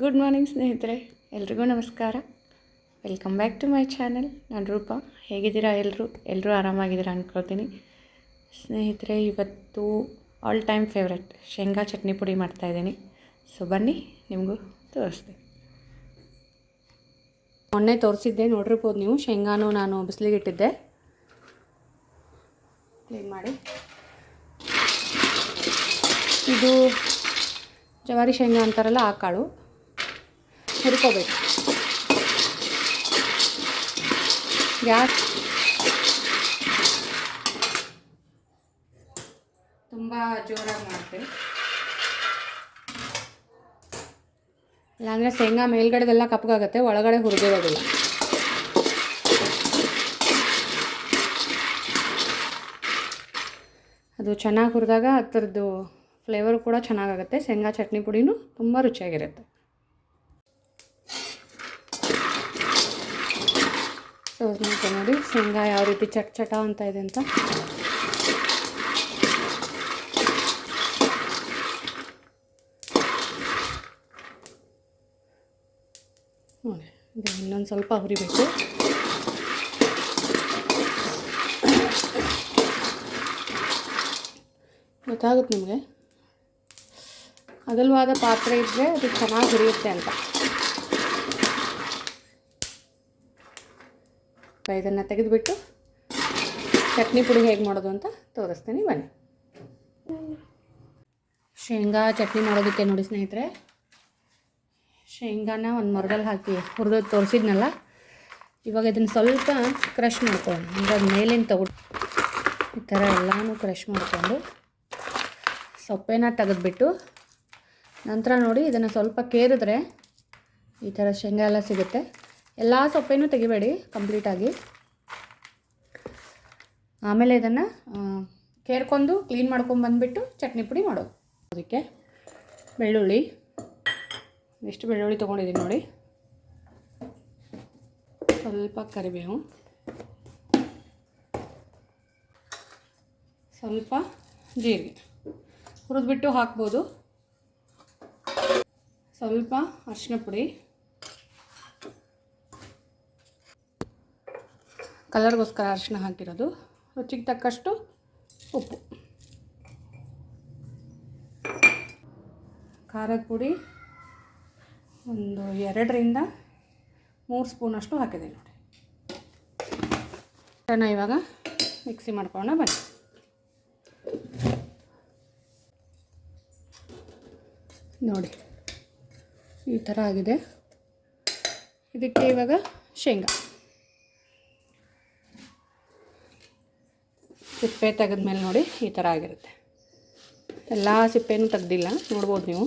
Good morning ಸ್ನೇಹಿತರೆ. ಎಲ್ರಿಗೂ ನಮಸ್ಕಾರ. Welcome back to my channel ನಾನು ರೂಪ. ಹೇಗಿದ್ದೀರಾ ಎಲ್ಲರೂ ಎಲ್ಲರೂ ಆರಾಮಾಗಿದ್ದೀರಾ ಅಂದ್ಕೊಳ್ತೀನಿ ಸ್ನೇಹಿತರೆ, ಇವತ್ತು ಆಲ್ ಟೈಮ್ ಫೇವ್ರೆಟ್ ಶೇಂಗಾ ಚಟ್ನಿ ಪುಡಿ ಮಾಡ್ತಾಯಿದ್ದೀನಿ ಸೊ ಬನ್ನಿ, ನಿಮಗೂ ತೋರಿಸ್ತೀನಿ ಮೊನ್ನೆ ತೋರಿಸಿದ್ದೆ, ನೋಡಿರ್ಬೋದು ನೀವು, ಶೇಂಗಾನು ನಾನು ಬಿಸಿಲಿಗೆ ಇಟ್ಟಿದ್ದೆ. ಕ್ಲೀನ್ ಮಾಡಿ. ಇದು ಜವಾರಿ ಶೇಂಗಾ ಅಂತಾರಲ್ಲ, ಆ ಕಾಳು. ಹುರ್ಕೋಬೇಕು. ಗ್ಯಾಸ್. ತುಂಬ ಜೋರಾಗಿ ಮಾಡ್ತೀನಿ ಇಲ್ಲಾಂದರೆ ಶೇಂಗಾ ಮೇಲ್ಗಡೆದೆಲ್ಲ ಕಪ್ಪಗಾಗುತ್ತೆ ಒಳಗಡೆ ಹುರಿದಿರೋದಿಲ್ಲ. ಅದು ಚೆನ್ನಾಗಿ ಹುರಿದಾಗ ಅದರದ್ದು ಫ್ಲೇವರ್ ಕೂಡ ಚೆನ್ನಾಗಾಗುತ್ತೆ. ಶೇಂಗಾ ಚಟ್ನಿ ಪುಡಿನೂ ತುಂಬ ರುಚಿಯಾಗಿರುತ್ತೆ. ಸೊ ಸ್ನೇಹಿತರೆ ನೋಡಿ ಶೇಂಗಾ ಯಾವ ರೀತಿ ಚಟ್ ಚಟ ಅಂತ ಇದೆ ಅಂತ. ನೋಡಿ, ಇದು ಇನ್ನೊಂದು ಸ್ವಲ್ಪ ಹುರಿಬೇಕು. ಗೊತ್ತಾಗುತ್ತೆ ನಿಮಗೆ? ಅಗಲವಾದ ಪಾತ್ರೆ ಇದ್ದರೆ ಅದು ಚೆನ್ನಾಗಿ ಹುರಿಯುತ್ತೆ ಅಂತ. ಇದನ್ನು ತೆಗೆದುಬಿಟ್ಟು ಚಟ್ನಿ ಪುಡಿ ಹೇಗೆ ಮಾಡೋದು ಅಂತ ತೋರಿಸ್ತೀನಿ, ಬನ್ನಿ. ಶೇಂಗಾ ಚಟ್ನಿ ಮಾಡೋದಕ್ಕೆ ನೋಡಿ ಸ್ನೇಹಿತರೆ. ಶೇಂಗಾನ ಒಂದು ಮೊರದಲ್ಲಿ ಹಾಕಿ ಹುರಿದು ತೋರಿಸಿದ್ನಲ್ಲ, ಇವಾಗ ಇದನ್ನು ಸ್ವಲ್ಪ ಕ್ರಷ್ ಮಾಡ್ಕೊಂಡು ಅಂದರೆ ಅದು ಮೇಲಿನ ತಗೊಂಡು ಈ ಥರ ಎಲ್ಲನೂ ಕ್ರಷ್ ಮಾಡಿಕೊಂಡು ಸೊಪ್ಪೇನ ತೆಗೆದುಬಿಟ್ಟು ನಂತರ ನೋಡಿ ಇದನ್ನು ಸ್ವಲ್ಪ ಕೇರಿದ್ರೆ ಈ ಥರ ಶೇಂಗಾ ಎಲ್ಲ ಸಿಗುತ್ತೆ. ಎಲ್ಲ ಸೊಪ್ಪೇನೂ ತೆಗಿಬೇಡಿ ಕಂಪ್ಲೀಟಾಗಿ ಆಮೇಲೆ ಇದನ್ನು ಕೇರ್ಕೊಂಡು ಕ್ಲೀನ್ ಮಾಡ್ಕೊಂಡು ಬಂದುಬಿಟ್ಟು ಚಟ್ನಿ ಪುಡಿ ಮಾಡೋದು. ಅದಕ್ಕೆ ಬೆಳ್ಳುಳ್ಳಿ ಎಷ್ಟು ಬೆಳ್ಳುಳ್ಳಿ ತೊಗೊಂಡಿದ್ದೀನಿ ನೋಡಿ. ಸ್ವಲ್ಪ ಕರಿಬೇವು. ಸ್ವಲ್ಪ ಜೀರಿಗೆ. ಹುರಿದ್ಬಿಟ್ಟು ಹಾಕ್ಬೋದು. ಸ್ವಲ್ಪ ಅರಿಶಿನ ಪುಡಿ. ಕಲರ್ಗೋಸ್ಕರ ಅರಿಶಿಣ ಹಾಕಿರೋದು ರುಚಿಗೆ ತಕ್ಕಷ್ಟು ಉಪ್ಪು. ಖಾರದ ಪುಡಿ ಒಂದು ಎರಡರಿಂದ ಮೂರು ಸ್ಪೂನಷ್ಟು ಹಾಕಿದೆ ನೋಡಿ. ಚೆನ್ನ ಇವಾಗ ಮಿಕ್ಸಿ ಮಾಡ್ಕೊಳ್ಳೋಣ, ಬನ್ನಿ. ನೋಡಿ, ಈ ಥರ ಆಗಿದೆ. ಇದಕ್ಕೆ ಇವಾಗ ಶೇಂಗಾ. ಸಿಪ್ಪೆ ತೆಗೆದ್ಮೇಲೆ ನೋಡಿ ಈ ಥರ ಆಗಿರುತ್ತೆ. ಎಲ್ಲ ಸಿಪ್ಪೆನೂ ತೆಗ್ದಿಲ್ಲ, ನೋಡ್ಬೋದು ನೀವು.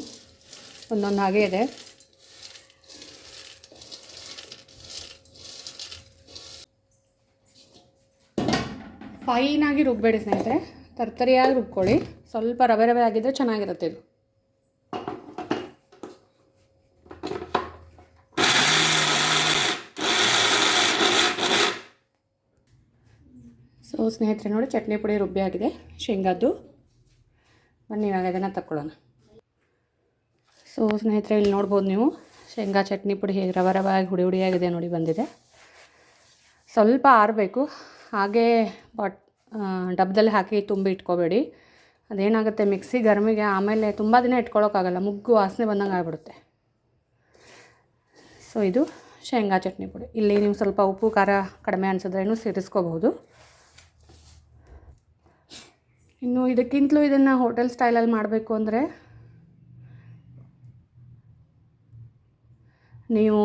ಒಂದೊಂದು ಹಾಗೆ ಇದೆ. ಫೈನಾಗಿ ರುಬ್ಬೇಡಿ ಸ್ನೇಹಿತರೆ. ತರ್ತರಿಯಾಗಿ ರುಬ್ಕೊಳ್ಳಿ. ಸ್ವಲ್ಪ ರವೆ ರವೆ ಆಗಿದ್ದರೆ ಚೆನ್ನಾಗಿರುತ್ತೆ ಇದು ಸೊ ಸ್ನೇಹಿತರೆ ನೋಡಿ, ಚಟ್ನಿ ಪುಡಿ ರುಬ್ಬಿ ಆಗಿದೆ ಶೇಂಗಾದ್ದು. ಬನ್ನಿ, ಇವಾಗ ಇದನ್ನು ತಕ್ಕೊಳ್ಳೋಣ. ಸೊ ಸ್ನೇಹಿತರೆ, ಇಲ್ಲಿ ನೋಡ್ಬೋದು ನೀವು, ಶೇಂಗಾ ಚಟ್ನಿ ಪುಡಿ ಹೇಗೆ ರವ ರವಾಗಿ ಹುಡಿ ಹುಡಿಯಾಗಿದೆ ನೋಡಿ ಬಂದಿದೆ. ಸ್ವಲ್ಪ ಆರಬೇಕು. ಹಾಗೇ ಬಾಟ್ ಡಬ್ಬದಲ್ಲಿ ಹಾಕಿ ತುಂಬಿ ಇಟ್ಕೋಬೇಡಿ. ಅದೇನಾಗುತ್ತೆ, ಮಿಕ್ಸಿ ಗರ್ಮಿಗೆ ಆಮೇಲೆ ತುಂಬ ದಿನ ಇಟ್ಕೊಳ್ಳೋಕ್ಕಾಗಲ್ಲ, ಮುಗ್ಗು ವಾಸನೆ ಬಂದಂಗೆ ಆಗಿಬಿಡುತ್ತೆ. ಸೊ ಇದು ಶೇಂಗಾ ಚಟ್ನಿ ಪುಡಿ. ಇಲ್ಲಿ ನೀವು ಸ್ವಲ್ಪ ಉಪ್ಪು, ಖಾರ ಕಡಿಮೆ ಅನಿಸಿದ್ರೇನು ಸೇರಿಸ್ಕೋಬಹುದು. ಇನ್ನು ಇದಕ್ಕಿಂತಲೂ ಇದನ್ನು ಹೋಟೆಲ್ ಸ್ಟೈಲಲ್ಲಿ ಮಾಡಬೇಕು ಅಂದರೆ ನೀವು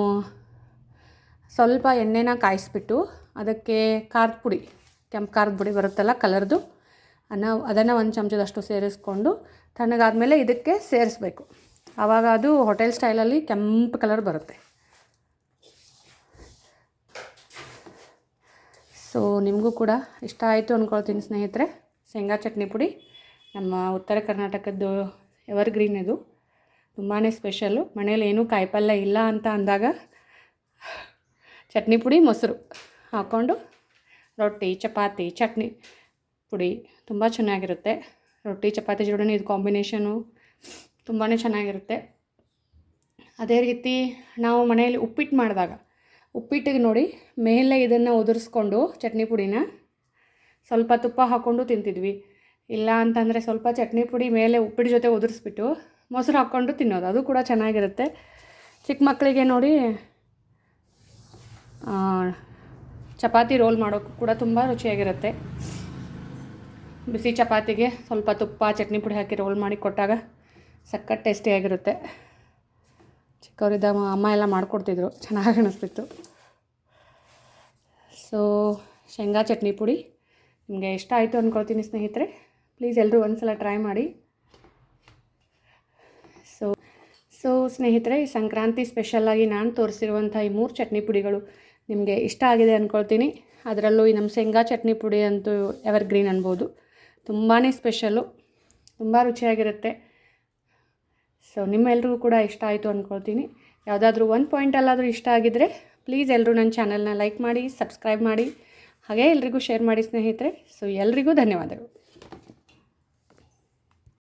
ಸ್ವಲ್ಪ ಎಣ್ಣೆನ ಕಾಯಿಸ್ಬಿಟ್ಟು ಅದಕ್ಕೆ ಖಾರದ ಪುಡಿ, ಕೆಂಪು ಖಾರದ ಪುಡಿ ಬರುತ್ತಲ್ಲ ಕಲರ್ದು ಅನ್ನ ಅದನ್ನು ಒಂದು ಚಮಚದಷ್ಟು ಸೇರಿಸ್ಕೊಂಡು ತಣ್ಣಗಾದ್ಮೇಲೆ ಇದಕ್ಕೆ ಸೇರಿಸ್ಬೇಕು. ಆವಾಗ ಅದು ಹೋಟೆಲ್ ಸ್ಟೈಲಲ್ಲಿ ಕೆಂಪು ಕಲರ್ ಬರುತ್ತೆ. ಸೊ ನಿಮಗೂ ಕೂಡ ಇಷ್ಟ ಆಯಿತು ಅಂದ್ಕೊಳ್ತೀನಿ ಸ್ನೇಹಿತರೆ. ಶೇಂಗಾ ಚಟ್ನಿ ಪುಡಿ. ನಮ್ಮ ಉತ್ತರ ಕರ್ನಾಟಕದ್ದು ಎವರ್ ಗ್ರೀನ್ ಇದು. ತುಂಬಾ ಸ್ಪೆಷಲ್ಲು ಮನೇಲಿ ಏನೂ ಕಾಯಿಪಲ್ಯ ಇಲ್ಲ ಅಂತ ಅಂದಾಗ ಚಟ್ನಿ ಪುಡಿ, ಮೊಸರು ಹಾಕ್ಕೊಂಡು ರೊಟ್ಟಿ, ಚಪಾತಿ, ಚಟ್ನಿ ಪುಡಿ ತುಂಬ ಚೆನ್ನಾಗಿರುತ್ತೆ. ರೊಟ್ಟಿ, ಚಪಾತಿ ಜೋಡಣೆ ಇದು ಕಾಂಬಿನೇಷನು ತುಂಬಾ ಚೆನ್ನಾಗಿರುತ್ತೆ. ಅದೇ ರೀತಿ ನಾವು ಮನೆಯಲ್ಲಿ ಉಪ್ಪಿಟ್ಟು ಮಾಡಿದಾಗ, ಉಪ್ಪಿಟ್ಟಿಗೆ ನೋಡಿ ಮೇಲೆ ಇದನ್ನು ಉದುರಿಸ್ಕೊಂಡು ಚಟ್ನಿ ಪುಡಿನ ಸ್ವಲ್ಪ ತುಪ್ಪ ಹಾಕ್ಕೊಂಡು ತಿಂತಿದ್ವಿ. ಇಲ್ಲ ಅಂತಂದರೆ ಸ್ವಲ್ಪ ಚಟ್ನಿ ಪುಡಿ ಮೇಲೆ ಉಪ್ಪಿಟ್ಟು ಜೊತೆ ಉದುರಿಸ್ಬಿಟ್ಟು ಮೊಸರು ಹಾಕ್ಕೊಂಡು ತಿನ್ನೋದು. ಅದು ಕೂಡ ಚೆನ್ನಾಗಿರುತ್ತೆ. ಚಿಕ್ಕ ಮಕ್ಕಳಿಗೆ ನೋಡಿ ಚಪಾತಿ ರೋಲ್ ಮಾಡೋಕ್ಕೂ ಕೂಡ ತುಂಬ ರುಚಿಯಾಗಿರುತ್ತೆ. ಬಿಸಿ ಚಪಾತಿಗೆ ಸ್ವಲ್ಪ ತುಪ್ಪ, ಚಟ್ನಿ ಪುಡಿ ಹಾಕಿ ರೋಲ್ ಮಾಡಿ ಕೊಟ್ಟಾಗ ಸಖತ್ ಟೇಸ್ಟಿಯಾಗಿರುತ್ತೆ. ಚಿಕ್ಕವರಿದ್ದಾಗ ಅಮ್ಮ ಎಲ್ಲ ಮಾಡಿಕೊಡ್ತಿದ್ರು. ಚೆನ್ನಾಗಿ ಅನಿಸ್ತಿತ್ತು. ಸೊ ಶೇಂಗಾ ಚಟ್ನಿ ಪುಡಿ ನಿಮಗೆ ಇಷ್ಟ ಆಯಿತು ಅಂದ್ಕೊಳ್ತೀನಿ ಸ್ನೇಹಿತರೆ. ಪ್ಲೀಸ್ ಎಲ್ಲರೂ ಒಂದ್ಸಲ ಟ್ರೈ ಮಾಡಿ. ಸೊ ಸೊ ಸ್ನೇಹಿತರೆ, ಈ ಸಂಕ್ರಾಂತಿ ಸ್ಪೆಷಲ್ಲಾಗಿ ನಾನು ತೋರಿಸಿರುವಂಥ ಈ ಮೂರು ಚಟ್ನಿ ಪುಡಿಗಳು ನಿಮಗೆ ಇಷ್ಟ ಆಗಿದೆ ಅಂದ್ಕೊಳ್ತೀನಿ. ಅದರಲ್ಲೂ ಈ ನಮ್ಮ ಶೇಂಗಾ ಚಟ್ನಿ ಪುಡಿ ಅಂತೂ ಎವರ್ ಗ್ರೀನ್ ಅನ್ಬೋದು. ತುಂಬಾ ಸ್ಪೆಷಲ್ಲು ತುಂಬ ರುಚಿಯಾಗಿರುತ್ತೆ. ಸೊ ನಿಮ್ಮೆಲ್ರಿಗೂ ಕೂಡ ಇಷ್ಟ ಆಯಿತು ಅಂದ್ಕೊಳ್ತೀನಿ. ಯಾವುದಾದ್ರೂ ಒಂದು ಪಾಯಿಂಟಲ್ಲಾದರೂ ಇಷ್ಟ ಆಗಿದ್ದರೆ ಪ್ಲೀಸ್ ಎಲ್ಲರೂ ನನ್ನ ಚಾನಲ್ನ ಲೈಕ್ ಮಾಡಿ ಸಬ್ಸ್ಕ್ರೈಬ್ ಮಾಡಿ. ಹಾಗೆ ಎಲ್ರಿಗೂ ಶೇರ್ ಮಾಡಿ ಸ್ನೇಹಿತರೆ. ಸೊ ಎಲ್ರಿಗೂ ಧನ್ಯವಾದಗಳು.